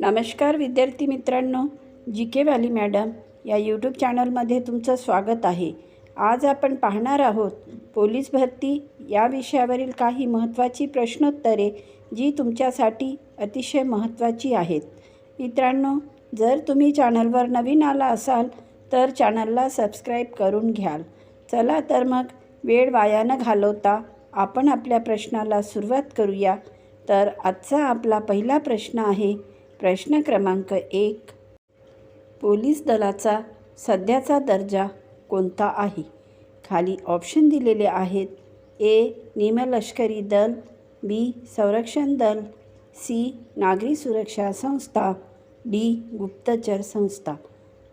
नमस्कार विद्यार्थी मित्रांनो जी के व्हॅली मॅडम या यूट्यूब चॅनलमध्ये तुमचं स्वागत आहे. आज आपण पाहणार आहोत पोलीस भरती या विषयावरील काही महत्त्वाची प्रश्नोत्तरे जी तुमच्यासाठी अतिशय महत्त्वाची आहेत. मित्रांनो जर तुम्ही चॅनलवर नवीन आला असाल तर चॅनलला सबस्क्राईब करून घ्याल. चला तर मग वेळ वाया न घालवता आपण आपल्या प्रश्नाला सुरुवात करूया. तर आजचा आपला पहिला प्रश्न आहे प्रश्न क्रमांक एक. पोलीस दलाचा सध्याचा दर्जा कोणता आहे? खाली ऑप्शन दिलेले आहेत ए निमलष्करी दल बी संरक्षण दल सी नागरी सुरक्षा संस्था डी गुप्तचर संस्था.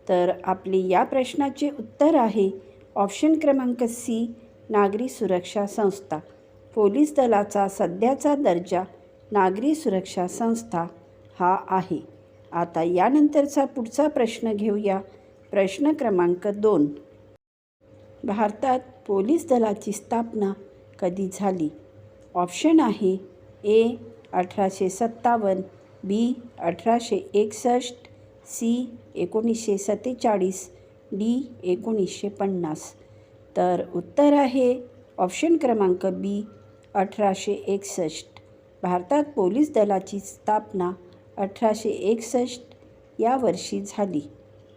तर आपले या प्रश्नाचे उत्तर आहे ऑप्शन क्रमांक सी नागरी सुरक्षा संस्था. पोलीस दलाचा सध्याचा दर्जा नागरी सुरक्षा संस्था. हा आहे. आता यानंतरचा पुढचा प्रश्न घेऊया. प्रश्न क्रमांक दोन. भारतात पोलीस दलाची स्थापना कधी झाली? ऑप्शन आहे ए अठराशे सत्तावन्न बी अठराशे एकसष्ट सी एकोणीसशे सत्तेचाळीस डी एकोणीसशे पन्नास. तर उत्तर आहे ऑप्शन क्रमांक बी अठराशे एकसष्ट. भारतात पोलीस दलाची स्थापना अठराशे एकसष्ट या वर्षी झाली.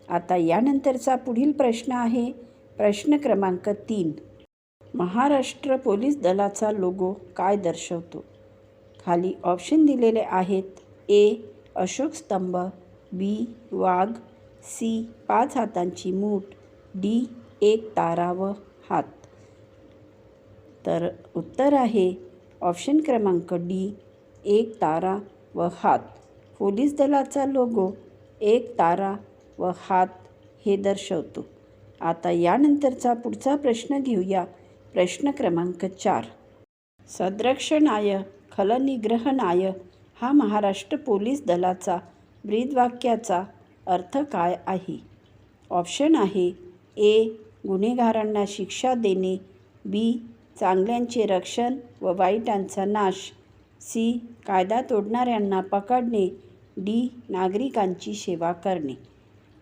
आता यानंतरचा पुढील प्रश्न आहे प्रश्न क्रमांक तीन. महाराष्ट्र पोलीस दलाचा लोगो काय दर्शवतो? खाली ऑप्शन दिलेले आहेत ए अशोक स्तंभ बी वाघ सी पाच हातांची मूठ डी एक तारा व हात. तर उत्तर आहे ऑप्शन क्रमांक डी एक तारा व हात. पोलीस दलाचा लोगो एक तारा व हात हे दर्शवतो. आता यानंतरचा पुढचा प्रश्न घेऊया. प्रश्न क्रमांक चार. संरक्षणाय खलनिग्रहणाय हा महाराष्ट्र पोलीस दलाचा ब्रीदवाक्याचा अर्थ काय आहे? ऑप्शन आहे ए. गुन्हेगारांना शिक्षा देणे. बी. चांगल्यांचे रक्षण व वाईटांचा नाश. सी. कायदा तोडणाऱ्यांना पकडणे. डी नागरिकांची सेवा करणे.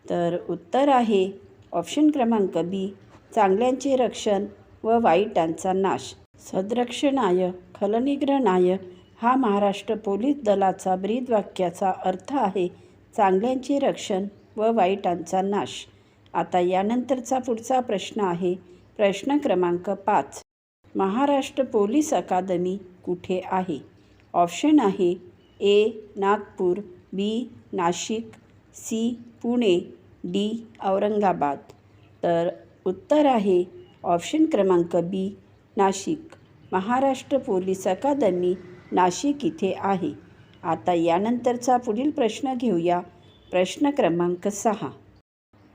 तर उत्तर आहे ऑप्शन क्रमांक बी चांगल्यांचे रक्षण व वाईटांचा नाश. सदरक्षणाय खलनिग्रहणाय हा महाराष्ट्र पोलीस दलाचा ब्रीदवाक्याचा अर्थ आहे चांगल्यांचे रक्षण व वाईटांचा नाश. आता यानंतरचा पुढचा प्रश्न आहे प्रश्न क्रमांक पाच. महाराष्ट्र पोलीस अकादमी कुठे आहे? ऑप्शन आहे A Nagpur B Nashik C Pune D Aurangabad. तर उत्तर आहे ऑप्शन क्रमांक B Nashik. Maharashtra police academy Nashik इथे आहे. आता यानंतरचा पुढील प्रश्न घेऊया. प्रश्न क्रमांक सहा.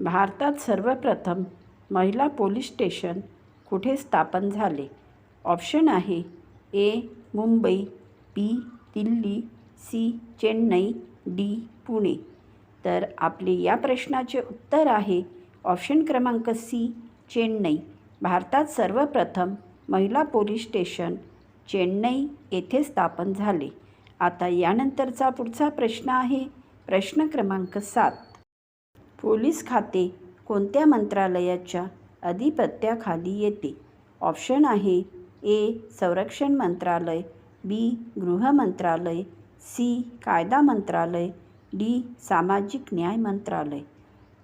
भारतात सर्वप्रथम महिला पोलीस स्टेशन कुठे स्थापन झाले? ऑप्शन आहे A Mumbai B Delhi C Chennai D Pune. तर आपले या प्रश्नाचे उत्तर आहे ऑप्शन क्रमांक सी चेन्नई. भारतात सर्वप्रथम महिला पोलीस स्टेशन चेन्नई येथे स्थापन झाले. आता यानंतरचा पुढचा प्रश्न आहे प्रश्न क्रमांक सात. पोलीस खाते कोणत्या मंत्रालयाच्या अधिपत्याखाली येते? ऑप्शन आहे ए संरक्षण मंत्रालय बी गृह मंत्रालय सी. कायदा मंत्रालय डी. सामाजिक न्याय मंत्रालय.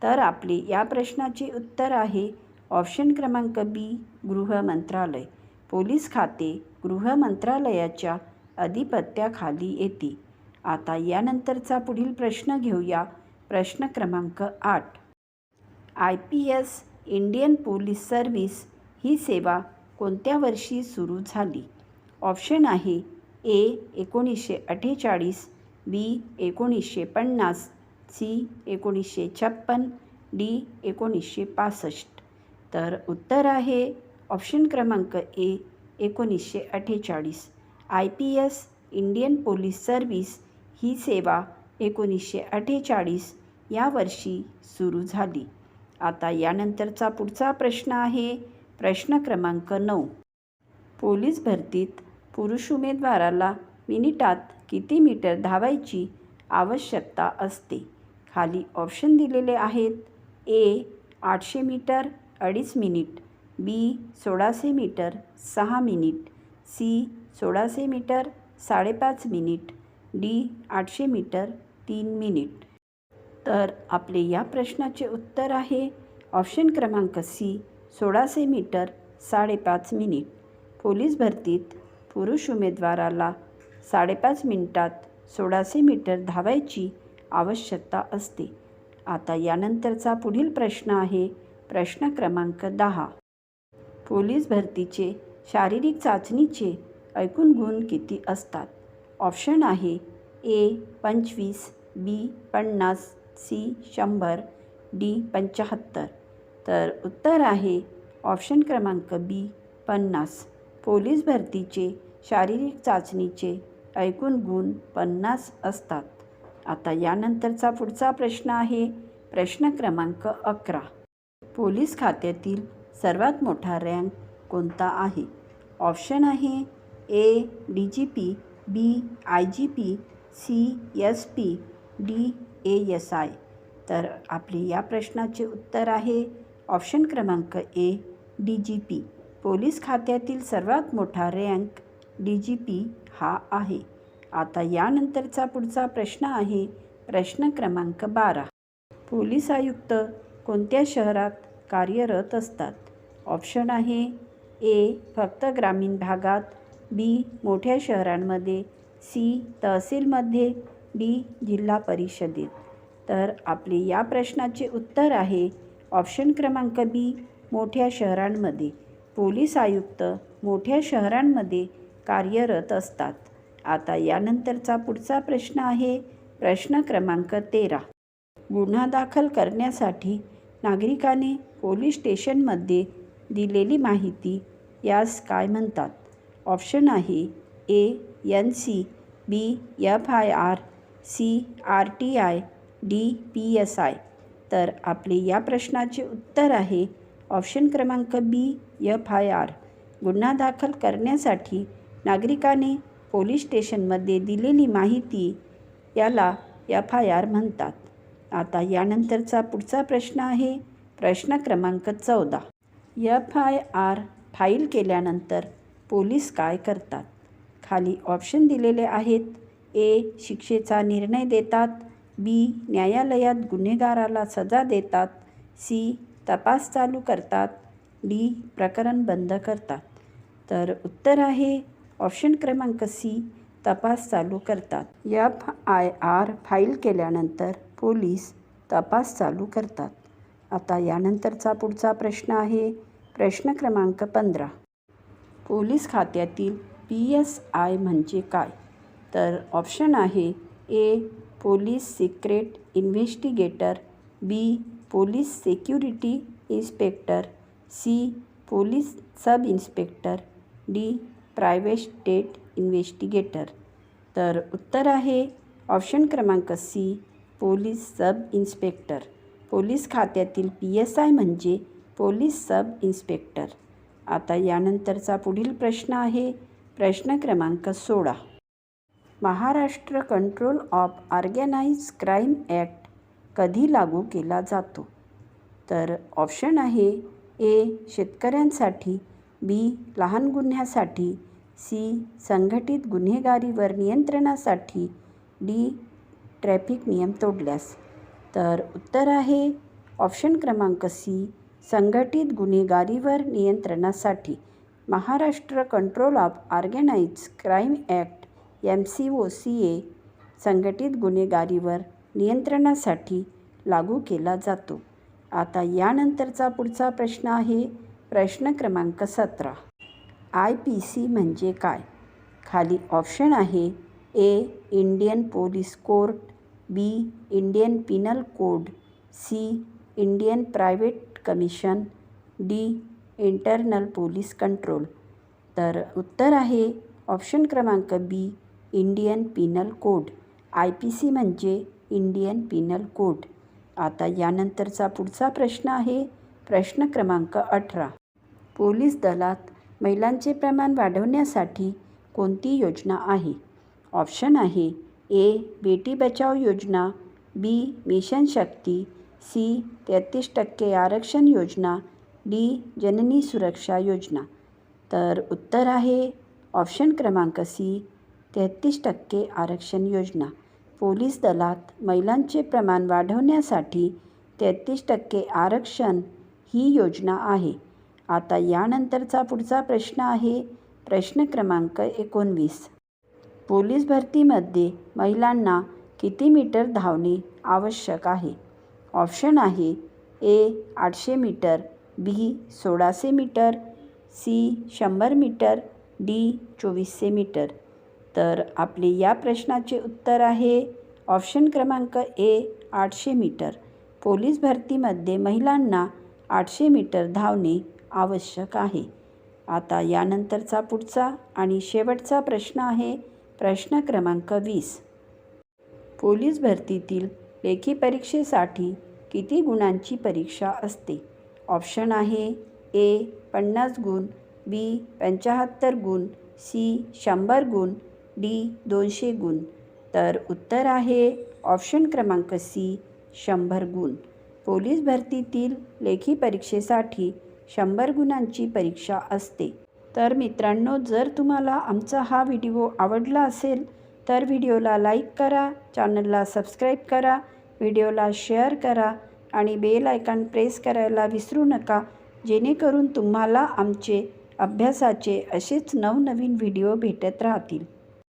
तर आपले या प्रश्नाचे उत्तर आहे ऑप्शन क्रमांक बी गृह मंत्रालय. पोलीस खाते गृह मंत्रालयाच्या अधिपत्याखाली येते. आता यानंतरचा पुढील प्रश्न घेऊया. प्रश्न क्रमांक आठ. I P S Indian police service ही सेवा कोणत्या वर्षी सुरू झाली? ऑप्शन आहे ए एकोणीसशे अठ्ठेचाळीस बी एकोणीसशे पन्नास सी एकोणीसशे छप्पन डी एकोणीसशे पासष्ट. तर उत्तर आहे ऑप्शन क्रमांक ए एकोणीसशे अठ्ठेचाळीस. I P S Indian police service ही सेवा एकोणीसशे अठ्ठेचाळीस या वर्षी सुरू झाली. आता यानंतरचा पुढचा प्रश्न आहे प्रश्न क्रमांक नऊ. पोलीस भरतीत पुरुष उमेदवाराला मिनिटात किती मीटर धावायची आवश्यकता असते? खाली ऑप्शन दिलेले आहेत. ए आठशे मीटर अडीच मिनिट. बी सोळाशे मीटर सहा मिनिट. सी सोळाशे मीटर साडेपाच मिनिट. डी आठशे मीटर तीन मिनिट. तर आपले या प्रश्नाचे उत्तर आहे. ऑप्शन क्रमांक सी सोळाशे मीटर साडेपाच मिनिट. पोलीस भरतीत पुरुष उमेदवाराला साडेपाच मिनिटात सोळाशे मीटर धावायची आवश्यकता असते. आता यानंतरचा पुढील प्रश्न आहे प्रश्न क्रमांक दहा. पोलीस भरतीचे शारीरिक चाचणीचे एकूण गुण किती असतात? ऑप्शन आहे ए पंचवीस बी पन्नास सी शंभर डी पंच्याहत्तर. तर उत्तर आहे ऑप्शन क्रमांक बी पन्नास. पोलीस भरतीचे शारीरिक चाचणीचे ऐकून गुण पन्नास असतात. आता यानंतरचा पुढचा प्रश्न आहे प्रश्न क्रमांक अकरा. पोलीस खात्यातील सर्वात मोठा रँक कोणता आहे? ऑप्शन आहे A D G P B I G P C S P D A S I तर आपले या प्रश्नाचे उत्तर आहे ऑप्शन क्रमांक A D G P police खात्यातील सर्वात मोठा रँक डी जी पी हा आहे. आता यानंतरचा पुढचा प्रश्न आहे प्रश्न क्रमांक बारा. पोलीस आयुक्त कोणत्या शहरात कार्यरत असतात? ऑप्शन आहे ए फक्त ग्रामीण भागात बी मोठ्या शहरांमध्ये सी तहसीलमध्ये डी जिल्हा परिषदेत. तर आपले या प्रश्नाचे उत्तर आहे ऑप्शन क्रमांक बी मोठ्या शहरांमध्ये. पोलीस आयुक्त मोठ्या शहरांमध्ये कार्यरत असतात. आता यानंतरचा पुढचा प्रश्न आहे प्रश्न क्रमांक तेरा. गुन्हा दाखल करण्यासाठी नागरिकाने पोलीस स्टेशनमध्ये दिलेली माहिती यास काय म्हणतात? ऑप्शन आहे A N C B F I R C R T I D P S I. तर आपले या प्रश्नाचे उत्तर आहे ऑप्शन क्रमांक बी एफ आय आर गुन्हा दाखल करण्यासाठी नागरिकाने पोलीस स्टेशनमध्ये दिलेली माहिती याला एफ आय आर म्हणतात. आता यानंतरचा पुढचा प्रश्न आहे. प्रश्न क्रमांक चौदा. एफ आय आर फाईल केल्यानंतर पोलीस काय करतात? खाली ऑप्शन दिलेले आहेत. ए शिक्षेचा निर्णय देतात. बी न्यायालयात गुन्हेगाराला सजा देतात. सी तपास चालू करतात डी प्रकरण बंद करतात. तर उत्तर आहे ऑप्शन क्रमांक सी तपास चालू करतात. एफ आय आर फाईल केल्यानंतर पोलीस तपास चालू करतात. आता यानंतरचा पुढचा प्रश्न आहे प्रश्न क्रमांक पंधरा. पोलीस खात्यातील पी एस आय म्हणजे काय? तर ऑप्शन आहे A police secret investigator B police security inspector C police sub inspector D private state investigator. तर उत्तर आहे ऑप्शन क्रमांक C police sub inspector. Police खात्यातील पी एस आय म्हणजे पोलीस सब इन्स्पेक्टर. आता यानंतरचा पुढील प्रश्न आहे. प्रश्न क्रमांक सोळा. Maharashtra control of organise crime act कधी लागू केला जातो? तर ऑप्शन आहे ए शेतकऱ्यांसाठी बी लहान गुन्ह्यासाठी सी संघटित गुन्हेगारीवर नियंत्रणासाठी डी ट्रॅफिक नियम तोडल्यास. तर उत्तर आहे ऑप्शन क्रमांक सी संघटित गुन्हेगारीवर नियंत्रणासाठी. Maharashtra control of organise crime act M C O C A संघटित गुन्हेगारीवर नियंत्रणासाठी लागू केला जातो. आता यानंतरचा पुढचा प्रश्न आहे प्रश्न क्रमांक सतरा. आय पी सी म्हणजे काय? खाली ऑप्शन आहे A Indian police court B Indian penal code C Indian private commission D internal police control. तर उत्तर आहे ऑप्शन क्रमांक B Indian penal code. I P C म्हणजे इंडियन पिनल कोड. आता यानंतरचा पुढचा प्रश्न आहे प्रश्न क्रमांक अठरा. पोलीस दलात महिलांचे प्रमाण वाढवण्यासाठी कोणती योजना आहे? ऑप्शन आहे ए बेटी बचाव योजना बी मिशन शक्ती सी तेहतीस टक्के आरक्षण योजना डी जननी सुरक्षा योजना. तर उत्तर आहे ऑप्शन क्रमांक सी तेहतीस टक्के आरक्षण योजना. पोलीस दलात महिलांचे प्रमाण वाढवण्यासाठी तेहतीस टक्के आरक्षण ही योजना आहे. आता यानंतरचा पुढचा प्रश्न आहे प्रश्न क्रमांक एकोणवीस. पोलीस भरतीमध्ये महिलांना किती मीटर धावणे आवश्यक आहे? ऑप्शन आहे ए आठशे मीटर बी सोळाशे मीटर सी शंभर मीटर डी चोवीसशे मीटर. तर आपले या प्रश्नाचे उत्तर आहे ऑप्शन क्रमांक ए आठशे मीटर. पोलीस भरतीमध्ये महिलांना आठशे मीटर धावणे आवश्यक आहे. आता यानंतरचा पुढचा आणि शेवटचा प्रश्न आहे प्रश्न क्रमांक वीस. पोलीस भरतीतील लेखी परीक्षेसाठी किती गुणांची परीक्षा असते? ऑप्शन आहे ए पन्नास गुण बी पंच्याहत्तर गुण सी शंभर गुण डी दोनशे गुण. तर उत्तर आहे ऑप्शन क्रमांक सी शंभर गुण. पोलीस भरतीतील लेखी परीक्षेसाठी शंभर गुणांची परीक्षा असते. तर मित्रांनो जर तुम्हाला आमचा हा व्हिडिओ आवडला असेल तर व्हिडिओला लाईक करा चॅनलला सबस्क्राईब करा व्हिडिओला शेअर करा आणि बेल आयकॉन प्रेस करायला विसरू नका जेणेकरून तुम्हाला आमचे अभ्यासाचे असेच नवनवीन व्हिडिओ भेटत राहतील.